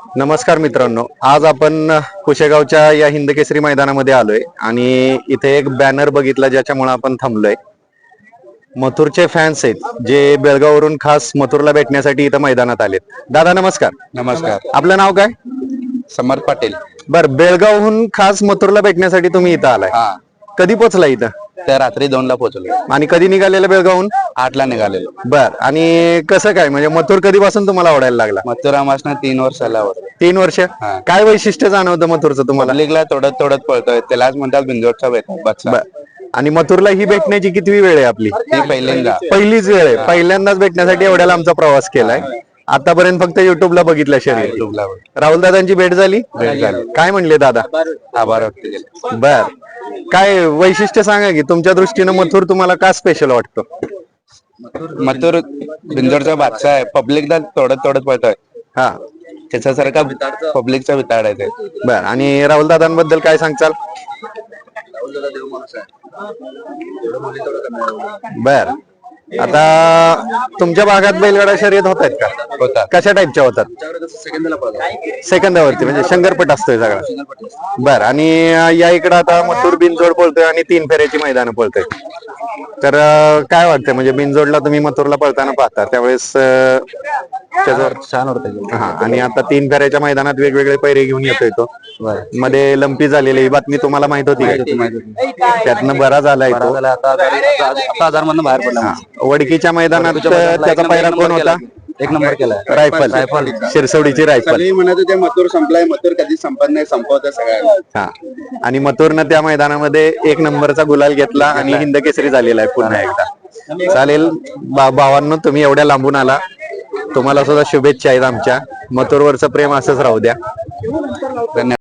नमस्कार मित्रांनो. आज आपण कुशेगावच्या या हिंदकेसरी मैदानामध्ये आलोय आणि इथे एक बॅनर बघितला ज्याच्यामुळे आपण थांबलोय. मथुरचे फॅन्स आहेत जे बेळगाववरून खास मथुरला भेटण्यासाठी इथं मैदानात आलेत. दादा नमस्कार. नमस्कार. आपलं नाव काय? समर्थ पाटील. बर बेळगावहून खास मथुरला भेटण्यासाठी तुम्ही इथं आलाय. कधी पोचला इथं? त्या रात्री दोन ला पोहोचलो. आणि कधी निघालेलं बेळगावहून? आठ ला निघालेलो. बर. आणि कसं काय? म्हणजे मथुर कधीपासून तुम्हाला आवडायला लागला? मथुरामासनं तीन वर्षाला आवडलं तीन वर्ष? काय वैशिष्ट्य जाणवतं मथुरचं तुम्हाला? पब्लिकला तोडत तोडत पळतोय. त्यालाच म्हणतात बच्चा. बर. आणि मथुरला ही भेटण्याची कितवी वेळ आहे आपली? पहिल्यांदा. पहिलीच वेळ आहे. पहिल्यांदाच भेटण्यासाठी एवढ्याला आमचा प्रवास केलाय. आतापर्यंत फक्त युट्यूबला बघितलं शरीर. युट्यूबला राहुल दादांची भेट झाली? भेट झाली. काय म्हणले दादा? आभार व्यक्त केले. बर. काय वैशिष्ट्य सांगा की तुमच्या दृष्टीनं मथुर तुम्हाला का स्पेशल वाटतो? मथुर बिंजोडचा बादशाह आहे. पब्लिकला तोडत तोडत पळतोय. हा. त्याच्यासारखा पब्लिकचा विताड आहे ते. बर. आणि राहुल दादांबद्दल काय सांगचाल? बर. आता तुमच्या भागात बैलगाडा शर्यत होत आहेत का? होता कशा टाईपच्या होतात? सेकंदावरती म्हणजे शंकरपट असतोय सगळा. बर आणि या इकडं आता मथुर बिनजोड पळतोय आणि तीन फेऱ्याची मैदान पळतोय. तर अं, काय वाटतंय? म्हणजे बिनजोडला तुम्ही मथुरला पळताना पाहता. त्यावेळेस अं, त्याच्यावर छान होतं हा आणि आता तीन फेऱ्याच्या मैदानात वेगवेगळे पैरे घेऊन येतोय तो. मध्ये लंपी झालेली ही बातमी तुम्हाला माहीत होती का? त्यातनं बरा झालाय तो. आता आजार मधून बाहेर पडला. हा. वडकीच्या मैदानात त्याचा पैरा कोण होता? एक नंबर केलाय. रायफल. रायफल शिरसवडीची रायफल. सगळी म्हणत होते मथुर संपलाय मथुर कधी संपत नाही संपवत सगळ्यांना. हा. आणि मथुरनं त्या मैदानामध्ये एक नंबरचा गुलाल घेतला आणि हिंद केसरी झालेला आहे पुन्हा एकदा. चालेल बा- भावांनो तुम्ही एवढ्या लांबून आला. तुम्हाला सुद्धा शुभेच्छा आहेत आमच्या. मथुरवरचं प्रेम असंच राहू द्या. धन्यवाद.